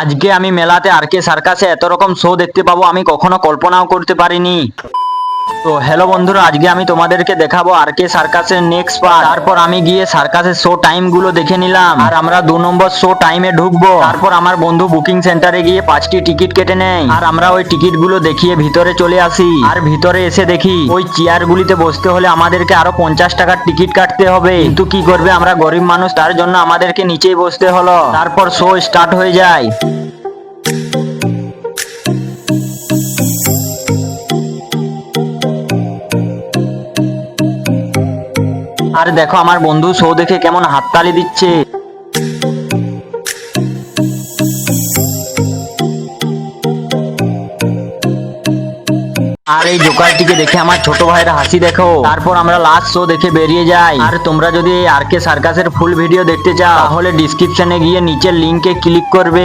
আজকে আমি মেলাতে আর কে সার্কাসে এত রকম শো দেখতে পাবো আমি কখনো কল্পনাও করতে পারিনি। তো হ্যালো বন্ধুরা, আজকে আমি তোমাদেরকে দেখাবো আর কে সার্কাসের নেক্সট পার্ট তারপর আমি গিয়ে সার্কাসের শো টাইমগুলো দেখে নিলাম। আর আমরা দু নম্বর শো টাইমে ঢুকবো। তারপর আমার বন্ধু বুকিং সেন্টারে গিয়ে পাঁচটি টিকিট কেটে নেয়। আর আমরা ওই টিকিটগুলো দেখিয়ে ভিতরে চলে আসি। আর ভিতরে এসে দেখি, ওই চেয়ার গুলিতে বসতে হলে আমাদেরকে আরও পঞ্চাশ টাকার টিকিট কাটতে হবে। কিন্তু কি করবে, আমরা গরিব মানুষ, তার জন্য আমাদেরকে নিচেই বসতে হলো। তারপর শো স্টার্ট হয়ে যায়। আর দেখো আমার বন্ধু শো দেখে কেমন হাততালি দিচ্ছে। আর এই জোকারটিকে দেখে আমার ছোট ভাইয়ের হাসি দেখো। তারপর আমরা লাস্ট শো দেখে বেরিয়ে যাই। আর তোমরা যদি এই আর কে সার্কাসের ফুল ভিডিও দেখতে চাও, তাহলে ডিসক্রিপশনে গিয়ে নিচের লিংকে ক্লিক করবে।